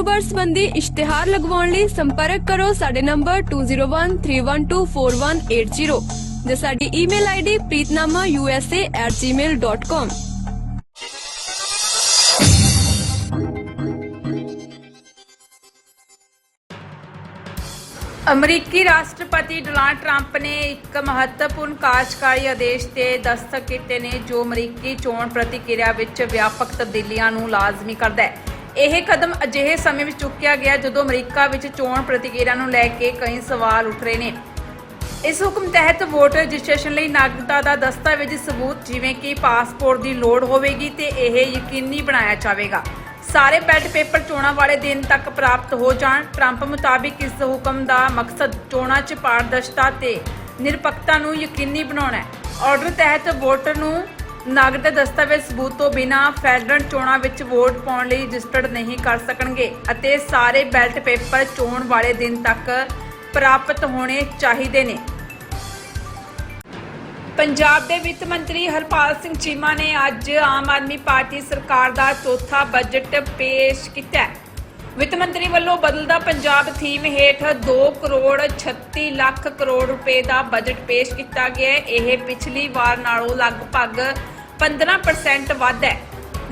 ਕਾਰੋਬਾਰ ਸੰਬੰਧੀ ਇਸ਼ਤਿਹਾਰ ਲਗਵਾਉਣ ਲਈ ਸੰਪਰਕ ਕਰੋ ਸਾਡੇ ਨੰਬਰ 2013124180 ਜਾਂ ਸਾਡੀ ਈਮੇਲ ਆਈਡੀ preetnamausa@gmail.com ਅਮਰੀਕੀ ਰਾਸ਼ਟਰਪਤੀ ਡੋਨਾਲਡ ਟਰੰਪ ਨੇ ਇੱਕ ਮਹੱਤਵਪੂਰਨ ਕਾਰਜਕਾਰੀ ਆਦੇਸ਼ ਤੇ ਦਸਤਖਤ ਕੀਤੇ ਨੇ ਜੋ ਅਮਰੀਕੀ ਚੋਣ ਪ੍ਰਤੀਕਿਰਿਆ ਵਿੱਚ ਵਿਆਪਕ ਤਬਦੀਲੀਆਂ ਨੂੰ ਲਾਜ਼ਮੀ ਕਰਦਾ ਹੈ। ਇਹ ਕਦਮ ਅਜਿਹੇ ਸਮੇਂ ਵਿੱਚ ਚੁੱਕਿਆ ਗਿਆ ਜਦੋਂ ਅਮਰੀਕਾ ਵਿੱਚ ਚੋਣ ਪ੍ਰਤੀਕਿਰਿਆ ਨੂੰ ਲੈ ਕੇ ਕਈ ਸਵਾਲ ਉੱਠ ਰਹੇ ਨੇ। ਇਸ ਹੁਕਮ ਤਹਿਤ ਵੋਟਰ ਰਜਿਸਟ੍ਰੇਸ਼ਨ ਲਈ ਨਾਗਰਿਕਤਾ ਦਾ ਦਸਤਾਵੇਜ਼ ਸਬੂਤ ਜਿਵੇਂ ਕਿ ਪਾਸਪੋਰਟ ਦੀ ਲੋੜ ਹੋਵੇਗੀ ਤੇ ਇਹ ਯਕੀਨੀ ਬਣਾਇਆ ਜਾਵੇਗਾ। ਸਾਰੇ ਬੈਲਟ ਪੇਪਰ ਚੋਣਾਂ ਵਾਲੇ ਦਿਨ ਤੱਕ ਪ੍ਰਾਪਤ ਹੋ ਜਾਣ। ਟਰੰਪ ਮੁਤਾਬਿਕ ਇਸ ਹੁਕਮ ਦਾ ਮਕਸਦ ਚੋਣਾਂ 'ਚ ਪਾਰਦਰਸ਼ਤਾ ਤੇ ਨਿਰਪੱਖਤਾ ਨੂੰ ਯਕੀਨੀ ਬਣਾਉਣਾ ਹੈ। ਆਰਡਰ ਤਹਿਤ ਵੋਟਰ ਨੂੰ ਨਾਗਰਿਕ ਦਸਤਾਵੇਜ਼ ਸਬੂਤ ਤੋਂ ਬਿਨਾਂ ਫੈਡਰਲ ਚੋਣਾਂ ਵਿੱਚ ਵੋਟ ਪਾਉਣ ਲਈ ਰਜਿਸਟਰਡ ਨਹੀਂ ਕਰ ਸਕਣਗੇ ਅਤੇ ਸਾਰੇ ਬੈਲਟ ਪੇਪਰ ਚੋਣ ਵਾਲੇ ਦਿਨ ਤੱਕ ਪ੍ਰਾਪਤ ਹੋਣੇ ਚਾਹੀਦੇ ਨੇ। ਪੰਜਾਬ ਦੇ ਵਿੱਤ ਮੰਤਰੀ ਹਰਪਾਲ ਸਿੰਘ ਚੀਮਾ ਨੇ ਅੱਜ ਆਮ ਆਦਮੀ ਪਾਰਟੀ ਸਰਕਾਰ ਦਾ ਚੌਥਾ ਬਜਟ ਪੇਸ਼ ਕੀਤਾ ਵਿੱਤ ਮੰਤਰੀ ਵੱਲੋਂ ਬਦਲਦਾ ਪੰਜਾਬ ਥੀਮ ਹੇਠ 2 ਕਰੋੜ 36 ਲੱਖ ਕਰੋੜ ਰੁਪਏ ਦਾ ਬਜਟ ਪੇਸ਼ ਕੀਤਾ ਗਿਆ ਹੈ। ਇਹ ਪਿਛਲੀ ਵਾਰ ਨਾਲੋਂ ਲਗਭਗ 15% ਵੱਧ ਹੈ।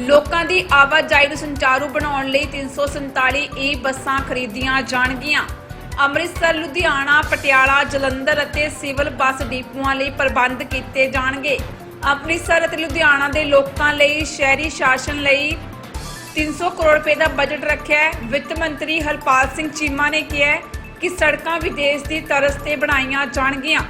ਲੋਕਾਂ ਦੀ ਆਵਾਜਾਈ ਨੂੰ ਸੰਚਾਰੂ ਬਣਾਉਣ ਲਈ 347 ਈ ਬੱਸਾਂ ਖਰੀਦੀਆਂ ਜਾਣਗੀਆਂ। ਅੰਮ੍ਰਿਤਸਰ, ਲੁਧਿਆਣਾ, ਪਟਿਆਲਾ, ਜਲੰਧਰ ਅਤੇ ਸਿਵਲ ਬੱਸ ਡਿਪੂਆਂ ਲਈ ਪ੍ਰਬੰਧ ਕੀਤੇ ਜਾਣਗੇ। ਅੰਮ੍ਰਿਤਸਰ ਅਤੇ ਲੁਧਿਆਣਾ ਦੇ ਲੋਕਾਂ ਲਈ ਸ਼ਹਿਰੀ ਸ਼ਾਸਨ ਲਈ 300 ਕਰੋੜ ਰੁਪਏ ਦਾ ਬਜਟ ਰੱਖਿਆ ਹੈ। ਵਿੱਤ ਮੰਤਰੀ ਹਰਪਾਲ ਸਿੰਘ ਚੀਮਾ ਨੇ ਕਿਹਾ ਕਿ ਸੜਕਾਂ ਵਿਦੇਸ਼ ਦੀ ਤਰਸ ਤੇ ਬਣਾਈਆਂ ਜਾਣਗੀਆਂ।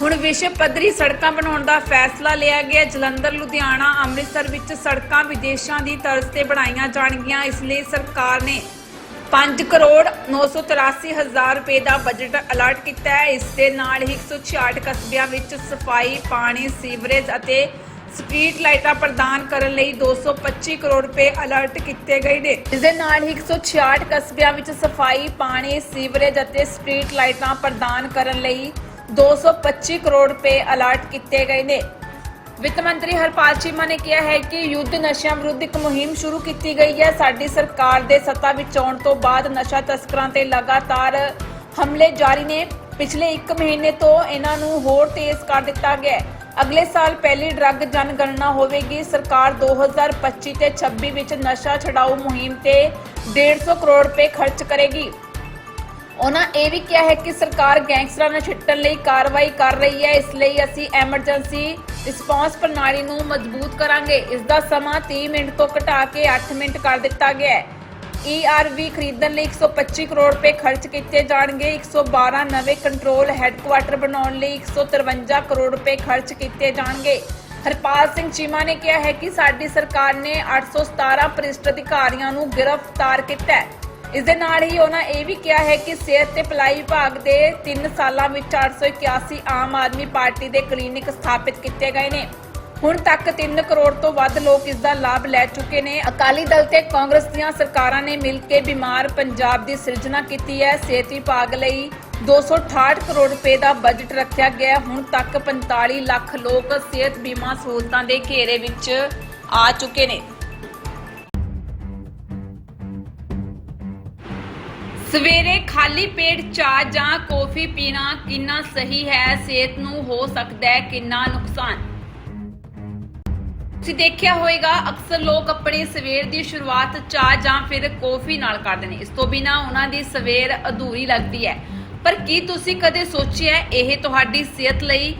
ਹੁਣ ਵਿਸ਼ਵ ਪੱਧਰੀ ਸੜਕਾਂ ਬਣਾਉਣ ਦਾ ਫੈਸਲਾ ਲਿਆ ਗਿਆ। ਜਲੰਧਰ, ਲੁਧਿਆਣਾ, ਅੰਮ੍ਰਿਤਸਰ ਵਿੱਚ ਸੜਕਾਂ ਵਿਦੇਸ਼ਾਂ ਦੀ ਤਰਜ਼ ਤੇ ਬਣਾਈਆਂ ਜਾਣਗੀਆਂ। ਇਸ ਲਈ ਸਰਕਾਰ ਨੇ 5 ਕਰੋੜ 983 ਹਜ਼ਾਰ ਰੁਪਏ ਦਾ ਬਜਟ ਅਲਾਟ ਕੀਤਾ ਹੈ। ਇਸ ਦੇ ਨਾਲ ਹੀ 166 ਕਸਬਿਆਂ ਵਿੱਚ ਸਫ਼ਾਈ, ਪਾਣੀ, ਸੀਵਰੇਜ ਅਤੇ ਸਟਰੀਟ ਲਾਈਟਾਂ ਪ੍ਰਦਾਨ ਕਰਨ ਲਈ 225 ਕਰੋੜ ਰੁਪਏ ਅਲਰਟ ਕੀਤੇ ਗਏ ਨੇ। ਇਸ ਦੇ ਨਾਲ ਹੀ 166 ਕਸਬਿਆਂ ਵਿੱਚ ਸਫ਼ਾਈ, ਪਾਣੀ, ਸੀਵਰੇਜ ਅਤੇ ਸਟਰੀਟ ਲਾਈਟਾਂ ਪ੍ਰਦਾਨ ਕਰਨ ਲਈ 225 ਕਰੋੜ ਰੁਪਏ ਅਲਾਟ ਕੀਤੇ ਗਏ ਨੇ। ਵਿੱਤ ਮੰਤਰੀ ਹਰਪਾਲ ਚੀਮਾ ਨੇ ਕਿਹਾ ਹੈ ਕਿ ਯੁੱਧ ਨਸ਼ਿਆਂ ਵਿਰੁੱਧ ਇੱਕ ਮੁਹਿੰਮ ਸ਼ੁਰੂ ਕੀਤੀ ਗਈ ਹੈ। ਸਾਡੀ ਸਰਕਾਰ ਦੇ ਸੱਤਾ ਵਿੱਚ ਆਉਣ ਤੋਂ ਬਾਅਦ ਨਸ਼ਾ ਤਸਕਰਾਂ ਤੇ ਲਗਾਤਾਰ ਹਮਲੇ ਜਾਰੀ ਨੇ। ਪਿਛਲੇ 1 ਮਹੀਨੇ ਤੋਂ ਇਹਨਾਂ ਨੂੰ ਹੋਰ ਤੇਜ਼ ਕਰ ਦਿੱਤਾ ਗਿਆ ਹੈ। ਅਗਲੇ ਸਾਲ ਪਹਿਲੀ ਡਰੱਗ ਜਨਗਣਨਾ ਹੋਵੇਗੀ। ਸਰਕਾਰ 2025 ਤੇ 26 ਵਿੱਚ ਨਸ਼ਾ ਛਡਾਊ ਮੁਹਿੰਮ ਤੇ 150 ਕਰੋੜ ਰੁਪਏ ਖਰਚ ਕਰੇਗੀ। ਉਹਨਾਂ ਇਹ ਵੀ ਕਿਹਾ ਹੈ ਕਿ ਸਰਕਾਰ ਗੈਂਗਸਟਰਾਂ ਨੂੰ ਛਿੱਟਣ ਲਈ ਕਾਰਵਾਈ ਕਰ ਰਹੀ ਹੈ, ਇਸ ਲਈ ਅਸੀਂ ਐਮਰਜੈਂਸੀ ਰਿਸਪਾਂਸ ਪ੍ਰਣਾਲੀ ਨੂੰ ਮਜ਼ਬੂਤ ਕਰਾਂਗੇ। ਇਸ ਦਾ ਸਮਾਂ 30 ਮਿੰਟ ਤੋਂ ਘਟਾ ਕੇ 8 ਮਿੰਟ ਕਰ ਦਿੱਤਾ ਗਿਆ ਹੈ। ERV ਖਰੀਦਣ ਲਈ 125 ਕਰੋੜ ਰੁਪਏ ਖਰਚ ਕੀਤੇ ਜਾਣਗੇ। 112 ਨਵੇਂ ਕੰਟਰੋਲ ਹੈੱਡਕੁਆਟਰ ਬਣਾਉਣ ਲਈ 153 ਕਰੋੜ ਰੁਪਏ ਖਰਚ ਕੀਤੇ ਜਾਣਗੇ। ਹਰਪਾਲ ਸਿੰਘ ਚੀਮਾ ਨੇ ਕਿਹਾ ਹੈ ਕਿ ਸਾਡੀ ਸਰਕਾਰ ਨੇ 817 ਭ੍ਰਿਸ਼ਟ ਅਧਿਕਾਰੀਆਂ ਨੂੰ ਗ੍ਰਿਫਤਾਰ ਕੀਤਾ ਹੈ। ਇਸ ਦੇ ਨਾਲ ਹੀ ਉਹਨਾਂ ਇਹ ਵੀ ਕਿਹਾ ਹੈ ਕਿ ਸਿਹਤ ਤੇ ਭਲਾਈ ਵਿਭਾਗ ਦੇ 3 ਸਾਲਾਂ ਵਿੱਚ 881 ਆਮ ਆਦਮੀ ਪਾਰਟੀ ਦੇ ਕਲੀਨਿਕ ਸਥਾਪਿਤ ਕੀਤੇ ਗਏ ਨੇ। ਹੁਣ ਤੱਕ 3 ਕਰੋੜ ਤੋਂ ਵੱਧ ਲੋਕ ਇਸ ਦਾ ਲਾਭ ਲੈ ਚੁੱਕੇ ਨੇ। ਅਕਾਲੀ ਦਲ ਤੇ ਕਾਂਗਰਸ ਦੀਆਂ ਸਰਕਾਰਾਂ ਨੇ ਮਿਲ ਕੇ ਬਿਮਾਰ ਪੰਜਾਬ ਦੀ ਸਿਰਜਣਾ ਕੀਤੀ ਹੈ। ਸਿਹਤ ਵਿਭਾਗ ਲਈ 268 ਕਰੋੜ ਰੁਪਏ ਦਾ ਬਜਟ ਰੱਖਿਆ ਗਿਆ। ਹੁਣ ਤੱਕ 45 ਲੱਖ ਲੋਕ ਸਿਹਤ ਬੀਮਾ ਸਹੂਲਤਾਂ ਦੇ ਘੇਰੇ ਵਿੱਚ ਆ ਚੁੱਕੇ ਨੇ। ਸਵੇਰੇ ਖਾਲੀ ਪੇਟ ਚਾਹ ਜਾਂ ਕੌਫੀ ਪੀਣਾ ਕਿੰਨਾ ਸਹੀ ਹੈ? ਸਿਹਤ ਨੂੰ ਹੋ ਸਕਦਾ ਹੈ ਕਿੰਨਾ ਨੁਕਸਾਨ? ਤੁਸੀਂ ਦੇਖਿਆ ਹੋਵੇਗਾ, ਅਕਸਰ ਲੋਕ ਆਪਣੀ ਸਵੇਰ ਦੀ ਸ਼ੁਰੂਆਤ ਚਾਹ ਜਾਂ ਫਿਰ ਕੌਫੀ ਨਾਲ ਕਰਦੇ ਨੇ। ਇਸ ਤੋਂ ਬਿਨਾ ਉਹਨਾਂ ਦੀ ਸਵੇਰ ਅਧੂਰੀ ਲੱਗਦੀ ਹੈ। ਪਰ ਕੀ ਤੁਸੀਂ ਕਦੇ ਸੋਚਿਆ ਇਹ ਤੁਹਾਡੀ ਸਿਹਤ ਲਈ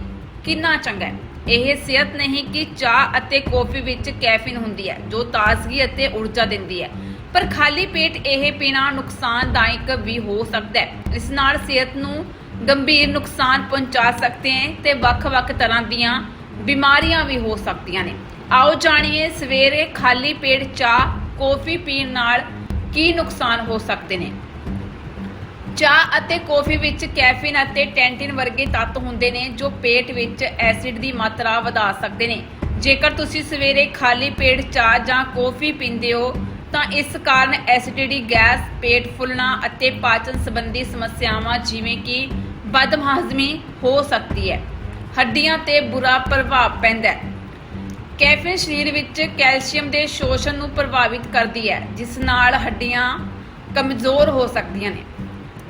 ਕਿੰਨਾ ਚੰਗਾ ਹੈ? ਇਹ ਸਿਹਤ ਨਹੀਂ ਕਿ ਚਾਹ ਅਤੇ ਕੌਫੀ ਵਿੱਚ ਕੈਫੀਨ ਹੁੰਦੀ ਹੈ, ਜੋ ਤਾਜ਼ਗੀ ਅਤੇ ਊਰਜਾ ਦਿੰਦੀ ਹੈ। ਪਰ ਖਾਲੀ ਪੇਟ ਇਹ ਪੀਣਾ ਨੁਕਸਾਨਦਾਇਕ ਵੀ ਹੋ ਸਕਦਾ ਹੈ। ਇਸ ਨਾਲ ਸਿਹਤ ਨੂੰ ਗੰਭੀਰ ਨੁਕਸਾਨ ਪਹੁੰਚਾ ਸਕਦੇ ਹੈ ਤੇ ਵੱਖ-ਵੱਖ ਤਰ੍ਹਾਂ ਦੀਆਂ ਬਿਮਾਰੀਆਂ ਵੀ ਹੋ ਸਕਦੀਆਂ ਨੇ। ਆਓ ਜਾਣੀਏ ਸਵੇਰੇ ਖਾਲੀ ਪੇਟ ਚਾਹ, ਕੌਫੀ ਪੀਣ ਨਾਲ ਕੀ ਨੁਕਸਾਨ ਹੋ ਸਕਦੇ ਨੇ। ਚਾਹ ਅਤੇ ਕੌਫੀ ਵਿੱਚ ਕੈਫੀਨ ਅਤੇ ਟੈਂਟਿਨ ਵਰਗੇ ਤੱਤ ਹੁੰਦੇ ਨੇ ਜੋ ਪੇਟ ਵਿੱਚ ਐਸਿਡ ਦੀ ਮਾਤਰਾ ਵਧਾ ਸਕਦੇ ਨੇ। ਜੇਕਰ ਤੁਸੀਂ ਸਵੇਰੇ ਖਾਲੀ ਪੇਟ ਚਾਹ ਜਾਂ ਕੌਫੀ ਪੀਂਦੇ ਹੋ ਤਾਂ ਇਸ ਕਾਰਨ ਐਸਿਡਿਟੀ, ਗੈਸ, ਪੇਟ ਫੁੱਲਣਾ ਅਤੇ ਪਾਚਨ ਸੰਬੰਧੀ ਸਮੱਸਿਆਵਾਂ ਜਿਵੇਂ ਕਿ ਬਦਹਜ਼ਮੀ ਹੋ ਸਕਦੀ ਹੈ। ਹੱਡੀਆਂ ਤੇ ਬੁਰਾ ਪ੍ਰਭਾਵ ਪੈਂਦਾ ਹੈ। ਕੈਫੀਨ ਸਰੀਰ ਵਿੱਚ ਕੈਲਸ਼ੀਅਮ ਦੇ ਸ਼ੋਸ਼ਣ ਨੂੰ ਪ੍ਰਭਾਵਿਤ ਕਰਦੀ ਹੈ, ਜਿਸ ਨਾਲ ਹੱਡੀਆਂ ਕਮਜ਼ੋਰ ਹੋ ਸਕਦੀਆਂ ਨੇ।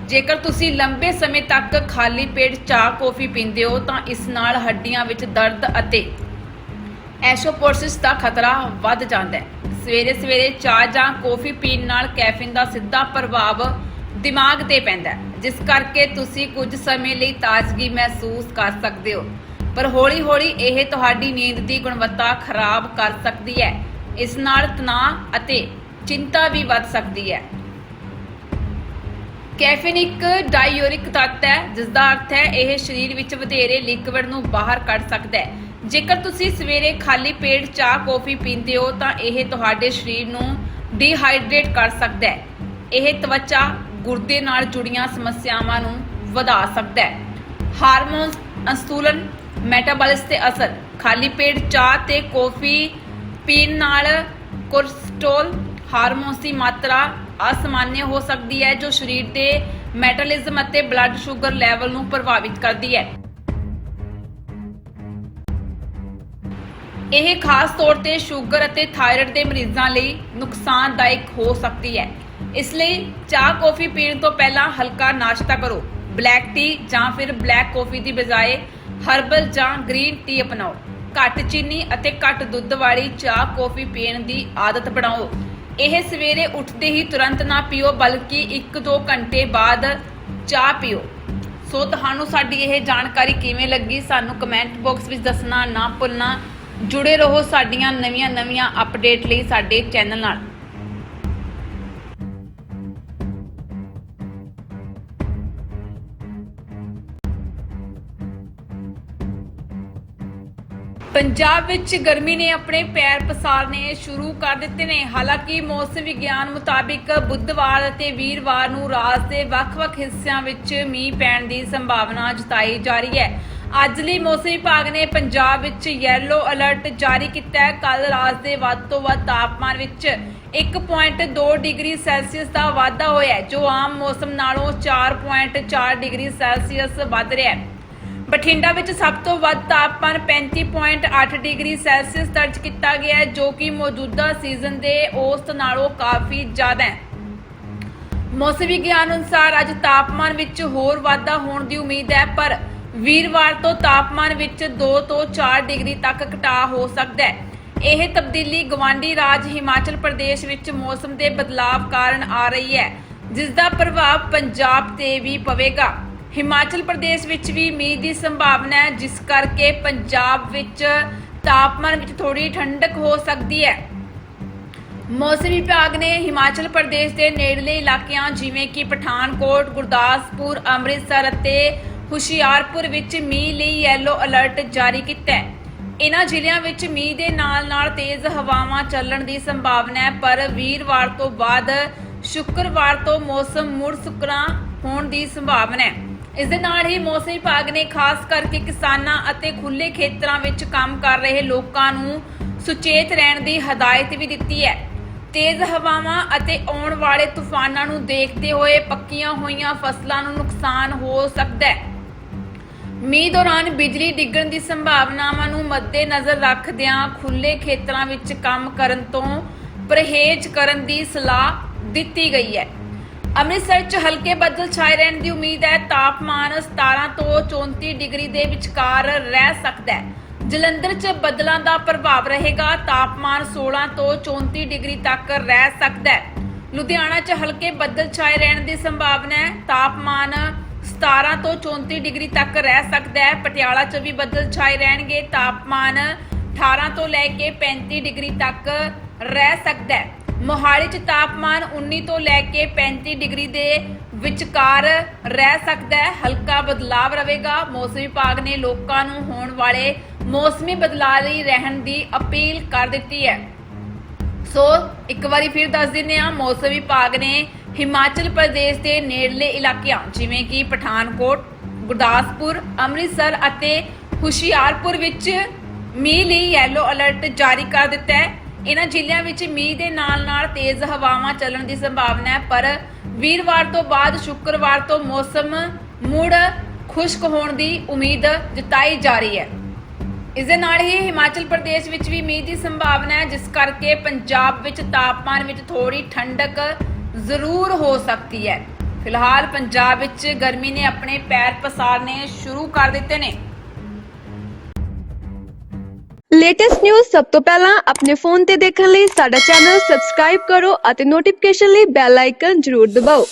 ਜੇਕਰ ਤੁਸੀਂ ਲੰਬੇ ਸਮੇਂ ਤੱਕ ਖਾਲੀ ਪੇਟ ਚਾਹ, ਕੌਫੀ ਪੀਂਦੇ ਹੋ, ਤਾਂ ਇਸ ਨਾਲ ਹੱਡੀਆਂ ਵਿੱਚ ਦਰਦ ਅਤੇ ਐਸ਼ੋਪੋਰਸਿਸ ਦਾ ਖਤਰਾ ਵੱਧ ਜਾਂਦਾ ਹੈ। ਸਵੇਰੇ ਸਵੇਰੇ ਚਾਹ ਜਾਂ ਕੌਫੀ ਪੀਣ ਨਾਲ ਕੈਫੀਨ ਦਾ ਸਿੱਧਾ ਪ੍ਰਭਾਵ ਦਿਮਾਗ ਤੇ ਪੈਂਦਾ ਹੈ, ਜਿਸ ਕਰਕੇ ਤੁਸੀਂ ਕੁਝ ਸਮੇਂ ਲਈ ਤਾਜ਼ਗੀ ਮਹਿਸੂਸ ਕਰ ਸਕਦੇ ਹੋ। ਪਰ ਹੌਲੀ-ਹੌਲੀ ਇਹ ਤੁਹਾਡੀ ਨੀਂਦ ਦੀ ਗੁਣਵੱਤਾ ਖਰਾਬ ਕਰ ਸਕਦੀ ਹੈ। ਇਸ ਨਾਲ ਤਣਾਅ ਅਤੇ ਚਿੰਤਾ ਵੀ ਵੱਧ ਸਕਦੀ ਹੈ। ਕੈਫੀਨ ਇੱਕ ਡਾਇਓਰਿਕ ਤੱਤ ਹੈ ਜਿਸ ਦਾ ਅਰਥ ਹੈ ਇਹ ਸਰੀਰ ਵਿੱਚ ਵਧੇਰੇ ਲਿਕਵਿਡ ਨੂੰ ਬਾਹਰ ਕੱਢ ਸਕਦਾ ਹੈ ਜੇਕਰ ਤੁਸੀਂ ਸਵੇਰੇ ਖਾਲੀ ਪੇਟ ਚਾਹ, ਕੌਫੀ ਪੀਂਦੇ ਹੋ, ਤਾਂ ਇਹ ਤੁਹਾਡੇ ਸਰੀਰ ਨੂੰ ਡੀਹਾਈਡਰੇਟ ਕਰ ਸਕਦਾ ਹੈ। ਇਹ ਤਵਚਾ ਗੁਰਦੇ ਨਾਲ ਜੁੜੀਆਂ ਸਮੱਸਿਆਵਾਂ ਨੂੰ ਵਧਾ ਸਕਦਾ ਹੈ। ਹਾਰਮੋਨ ਅਸਤੂਲਨ ਮੈਟਾਬੋਲਿਸ ਤੇ ਅਸਰ। ਖਾਲੀ ਪੇਟ ਚਾਹ ਤੇ ਕੌਫੀ ਪੀਣ ਨਾਲ ਕੋਰਸਟੋਲ ਹਾਰਮੋਨਸ ਦੀ ਮਾਤਰਾ ਅਸਮਾਨਯ ਹੋ ਸਕਦੀ ਹੈ, ਜੋ ਸਰੀਰ ਦੇ ਮੈਟਾਬੋਲਿਜ਼ਮ ਅਤੇ ਬਲੱਡ ਸ਼ੂਗਰ ਲੈਵਲ ਨੂੰ ਪ੍ਰਭਾਵਿਤ ਕਰਦੀ ਹੈ। ਇਹ ਖਾਸ ਤੌਰ ਤੇ ਸ਼ੂਗਰ ਅਤੇ ਥਾਇਰਾਇਡ ਦੇ ਮਰੀਜ਼ਾਂ ਲਈ ਨੁਕਸਾਨਦਾਇਕ ਹੋ ਸਕਦੀ ਹੈ। ਇਸ ਲਈ ਚਾਹ ਕੌਫੀ ਪੀਣ ਤੋਂ ਪਹਿਲਾਂ ਹਲਕਾ ਨਾਸ਼ਤਾ ਕਰੋ। ਬਲੈਕ ਟੀ ਜਾਂ ਫਿਰ ਬਲੈਕ ਕੌਫੀ ਦੀ ਬਜਾਏ ਹਰਬਲ ਜਾਂ ਗ੍ਰੀਨ ਟੀ ਅਪਣਾਓ। ਘੱਟ ਚੀਨੀ ਅਤੇ ਘੱਟ ਦੁੱਧ ਵਾਲੀ ਚਾਹ ਕੌਫੀ ਪੀਣ ਦੀ ਆਦਤ ਬਣਾਓ। ਇਹ ਸਵੇਰੇ ਉੱਠਦੇ ਹੀ ਤੁਰੰਤ ਨਾ ਪੀਓ, ਬਲਕਿ 1-2 ਘੰਟੇ ਬਾਅਦ ਚਾਹ ਪੀਓ। ਸੋ, ਤੁਹਾਨੂੰ ਸਾਡੀ ਇਹ ਜਾਣਕਾਰੀ ਕਿਵੇਂ ਲੱਗੀ? ਸਾਨੂੰ ਕਮੈਂਟ ਬਾਕਸ ਵਿੱਚ ਦੱਸਣਾ ਨਾ ਭੁੱਲਣਾ। ਜੁੜੇ ਰਹੋ ਸਾਡੀਆਂ ਨਵੀਆਂ-ਨਵੀਆਂ ਅਪਡੇਟ ਲਈ ਸਾਡੇ ਚੈਨਲ ਨਾਲ। ਪੰਜਾਬ ਵਿੱਚ ਗਰਮੀ ਨੇ ਆਪਣੇ ਪੈਰ ਪਸਾਰਨੇ ਸ਼ੁਰੂ ਕਰ ਦਿੱਤੇ ਨੇ। ਹਾਲਾਂਕਿ ਮੌਸਮ ਵਿਗਿਆਨ ਮੁਤਾਬਿਕ ਬੁੱਧਵਾਰ ਅਤੇ ਵੀਰਵਾਰ ਨੂੰ ਰਾਜ ਦੇ ਵੱਖ-ਵੱਖ ਹਿੱਸਿਆਂ ਵਿੱਚ ਮੀਂਹ ਪੈਣ ਦੀ ਸੰਭਾਵਨਾ ਜਤਾਈ ਜਾ ਰਹੀ ਹੈ। ਅੱਜ ਲਈ ਮੌਸਮ ਵਿਭਾਗ ਨੇ ਪੰਜਾਬ ਵਿੱਚ ਯੈਲੋ ਅਲਰਟ ਜਾਰੀ ਕੀਤਾ ਹੈ। ਕੱਲ ਰਾਜ ਦੇ ਵੱਧ ਤੋਂ ਵੱਧ ਤਾਪਮਾਨ ਵਿੱਚ 1.2 ਡਿਗਰੀ ਸੈਲਸੀਅਸ ਦਾ ਵਾਧਾ ਹੋਇਆ ਹੈ, ਜੋ ਆਮ ਮੌਸਮ ਨਾਲੋਂ 4.4 ਡਿਗਰੀ ਸੈਲਸੀਅਸ ਵੱਧ ਰਿਹਾ ਹੈ। ਬਠਿੰਡਾ ਵਿੱਚ ਸਭ ਤੋਂ ਵੱਧ ਤਾਪਮਾਨ 35.8 ਡਿਗਰੀ ਸੈਲਸੀਅਸ ਦਰਜ ਕੀਤਾ ਗਿਆ ਹੈ, ਜੋ ਕਿ ਮੌਜੂਦਾ ਸੀਜ਼ਨ ਦੇ ਔਸਤ ਨਾਲੋਂ ਕਾਫੀ ਜ਼ਿਆਦਾ ਹੈ। ਮੌਸਮ ਵਿਗਿਆਨ ਅਨੁਸਾਰ ਅੱਜ ਤਾਪਮਾਨ ਵਿੱਚ ਹੋਰ ਵਾਧਾ ਹੋਣ ਦੀ ਉਮੀਦ ਹੈ, ਪਰ ਵੀਰਵਾਰ ਤੋਂ ਤਾਪਮਾਨ ਵਿੱਚ 2 ਤੋਂ 4 ਡਿਗਰੀ ਤੱਕ ਘਟਾਅ ਹੋ ਸਕਦਾ ਹੈ। ਇਹ ਤਬਦੀਲੀ ਗਵਾਂਡੀ ਰਾਜ ਹਿਮਾਚਲ ਪ੍ਰਦੇਸ਼ ਵਿੱਚ ਮੌਸਮ ਦੇ ਬਦਲਾਵ ਕਾਰਨ ਆ ਰਹੀ ਹੈ ਜਿਸ ਦਾ ਪ੍ਰਭਾਵ ਪੰਜਾਬ ਤੇ ਵੀ ਪਵੇਗਾ। ਹਿਮਾਚਲ ਪ੍ਰਦੇਸ਼ ਵਿੱਚ ਵੀ ਮੀਂਹ ਦੀ ਸੰਭਾਵਨਾ ਹੈ ਜਿਸ ਕਰਕੇ ਪੰਜਾਬ ਵਿੱਚ ਤਾਪਮਾਨ ਵਿੱਚ ਥੋੜੀ ਠੰਡਕ ਹੋ ਸਕਦੀ ਹੈ। ਮੌਸਮ ਵਿਭਾਗ ਨੇ ਹਿਮਾਚਲ ਪ੍ਰਦੇਸ਼ ਦੇ ਨੇੜਲੇ ਇਲਾਕਿਆਂ ਜਿਵੇਂ ਕਿ ਪਠਾਨਕੋਟ, ਗੁਰਦਾਸਪੁਰ, ਅੰਮ੍ਰਿਤਸਰ ਅਤੇ ਹੁਸ਼ਿਆਰਪੁਰ ਵਿੱਚ ਮੀਂਹ ਲਈ ਯੈਲੋ ਅਲਰਟ ਜਾਰੀ ਕੀਤਾ ਹੈ। ਇਨ੍ਹਾਂ ਜ਼ਿਲ੍ਹਿਆਂ ਵਿੱਚ ਮੀਂਹ ਦੇ ਨਾਲ-ਨਾਲ ਤੇਜ਼ ਹਵਾਵਾਂ ਚੱਲਣ ਦੀ ਸੰਭਾਵਨਾ ਹੈ, ਪਰ ਵੀਰਵਾਰ ਤੋਂ ਬਾਅਦ ਸ਼ੁੱਕਰਵਾਰ ਤੋਂ ਮੌਸਮ ਮੁੜ ਸੁੱਕਣਾ ਹੋਣ ਦੀ ਸੰਭਾਵਨਾ ਹੈ। ਇਸ ਦੇ ਨਾਲ ਹੀ ਮੌਸਮ ਵਿਭਾਗ ਨੇ ਖਾਸ ਕਰਕੇ ਕਿਸਾਨਾਂ ਅਤੇ ਖੁੱਲੇ ਖੇਤਰਾਂ ਵਿੱਚ ਕੰਮ ਕਰ ਰਹੇ ਲੋਕਾਂ ਨੂੰ ਸੁਚੇਤ ਰਹਿਣ ਦੀ ਹਦਾਇਤ ਵੀ ਦਿੱਤੀ ਹੈ ਤੇਜ਼ ਹਵਾਵਾਂ ਅਤੇ ਆਉਣ ਵਾਲੇ ਤੂਫਾਨਾਂ ਨੂੰ ਦੇਖਦੇ ਹੋਏ ਪੱਕੀਆਂ ਹੋਈਆਂ ਫਸਲਾਂ ਨੂੰ ਨੁਕਸਾਨ ਹੋ ਸਕਦਾ ਹੈ ਮੀਂਹ ਦੌਰਾਨ ਬਿਜਲੀ ਡਿੱਗਣ ਦੀ ਸੰਭਾਵਨਾਵਾਂ ਨੂੰ ਮੱਦੇਨਜ਼ਰ ਰੱਖਦਿਆਂ ਖੁੱਲੇ ਖੇਤਰਾਂ ਵਿੱਚ ਕੰਮ ਕਰਨ ਤੋਂ ਪਰਹੇਜ਼ ਕਰਨ ਦੀ ਸਲਾਹ ਦਿੱਤੀ ਗਈ ਹੈ। ਅੰਮ੍ਰਿਤਸਰ 'ਚ ਹਲਕੇ ਬੱਦਲ ਛਾਏ ਰਹਿਣ ਦੀ ਉਮੀਦ ਹੈ। ਤਾਪਮਾਨ 17 ਤੋਂ 34 ਡਿਗਰੀ ਦੇ ਵਿਚਕਾਰ ਰਹਿ ਸਕਦਾ ਹੈ। ਜਲੰਧਰ 'ਚ ਬੱਦਲਾਂ ਦਾ ਪ੍ਰਭਾਵ ਰਹੇਗਾ। ਤਾਪਮਾਨ 16 ਤੋਂ 34 ਡਿਗਰੀ ਤੱਕ ਰਹਿ ਸਕਦਾ ਹੈ। ਲੁਧਿਆਣਾ 'ਚ ਹਲਕੇ ਬੱਦਲ ਛਾਏ ਰਹਿਣ ਦੀ ਸੰਭਾਵਨਾ ਹੈ। ਤਾਪਮਾਨ 17 ਤੋਂ 34 ਡਿਗਰੀ ਤੱਕ ਰਹਿ ਸਕਦਾ ਹੈ। ਪਟਿਆਲਾ 'ਚ ਵੀ ਬੱਦਲ ਛਾਏ ਰਹਿਣਗੇ। ਤਾਪਮਾਨ 18 ਤੋਂ ਲੈ ਕੇ 35 ਡਿਗਰੀ ਤੱਕ ਰਹਿ ਸਕਦਾ ਹੈ। ਮੋਹਾਲੀ 'ਚ ਤਾਪਮਾਨ 19 ਤੋਂ ਲੈ ਕੇ 35 ਡਿਗਰੀ ਦੇ ਵਿਚਕਾਰ ਰਹਿ ਸਕਦਾ ਹੈ। ਹਲਕਾ ਬਦਲਾਵ ਰਹੇਗਾ। ਮੌਸਮ ਵਿਭਾਗ ਨੇ ਲੋਕਾਂ ਨੂੰ ਹੋਣ ਵਾਲੇ ਮੌਸਮੀ ਬਦਲਾਅ ਲਈ ਰਹਿਣ ਦੀ ਅਪੀਲ ਕਰ ਦਿੱਤੀ ਹੈ। ਸੋ ਇੱਕ ਵਾਰੀ ਫਿਰ ਦੱਸ ਦਿੰਦੇ ਹਾਂ, ਮੌਸਮ ਵਿਭਾਗ ਨੇ ਹਿਮਾਚਲ ਪ੍ਰਦੇਸ਼ ਦੇ ਨੇੜਲੇ ਇਲਾਕਿਆਂ, ਜਿਵੇਂ ਕਿ ਪਠਾਨਕੋਟ, ਗੁਰਦਾਸਪੁਰ, ਅੰਮ੍ਰਿਤਸਰ ਅਤੇ ਹੁਸ਼ਿਆਰਪੁਰ ਵਿੱਚ ਮੀਂਹ ਲਈ ਯੈਲੋ ਅਲਰਟ ਜਾਰੀ ਕਰ ਦਿੱਤਾ ਹੈ। ਇਹਨਾਂ ਜ਼ਿਲ੍ਹਿਆਂ ਵਿੱਚ ਮੀਂਹ ਦੇ ਨਾਲ-ਨਾਲ ਤੇਜ਼ ਹਵਾਵਾਂ ਚੱਲਣ ਦੀ ਸੰਭਾਵਨਾ ਹੈ, ਪਰ ਵੀਰਵਾਰ ਤੋਂ ਬਾਅਦ ਸ਼ੁੱਕਰਵਾਰ ਤੋਂ ਮੌਸਮ ਮੁੜ ਖੁਸ਼ਕ ਹੋਣ ਦੀ ਉਮੀਦ ਜਤਾਈ ਜਾ ਰਹੀ ਹੈ। ਇਸ ਦੇ ਨਾਲ ਹੀ ਹਿਮਾਚਲ ਪ੍ਰਦੇਸ਼ ਵਿੱਚ ਵੀ ਮੀਂਹ ਦੀ ਸੰਭਾਵਨਾ ਹੈ, ਜਿਸ ਕਰਕੇ ਪੰਜਾਬ ਵਿੱਚ ਤਾਪਮਾਨ ਵਿੱਚ ਥੋੜੀ ਠੰਡਕ ਜ਼ਰੂਰ ਹੋ ਸਕਦੀ ਹੈ। ਫਿਲਹਾਲ ਪੰਜਾਬ ਵਿੱਚ ਗਰਮੀ ਨੇ ਆਪਣੇ ਪੈਰ ਪਸਾਰਨੇ ਸ਼ੁਰੂ ਕਰ ਦਿੱਤੇ ਨੇ। ਲੇਟੈਸਟ ਨਿਊਜ਼ ਸਭ ਤੋਂ ਪਹਿਲਾਂ ਆਪਣੇ ਫੋਨ ਤੇ ਦੇਖਣ ਲਈ ਸਾਡਾ ਚੈਨਲ ਸਬਸਕ੍ਰਾਈਬ ਕਰੋ ਅਤੇ ਨੋਟੀਫਿਕੇਸ਼ਨ ਲਈ ਬੈਲ ਆਈਕਨ ਜ਼ਰੂਰ ਦਬਾਓ।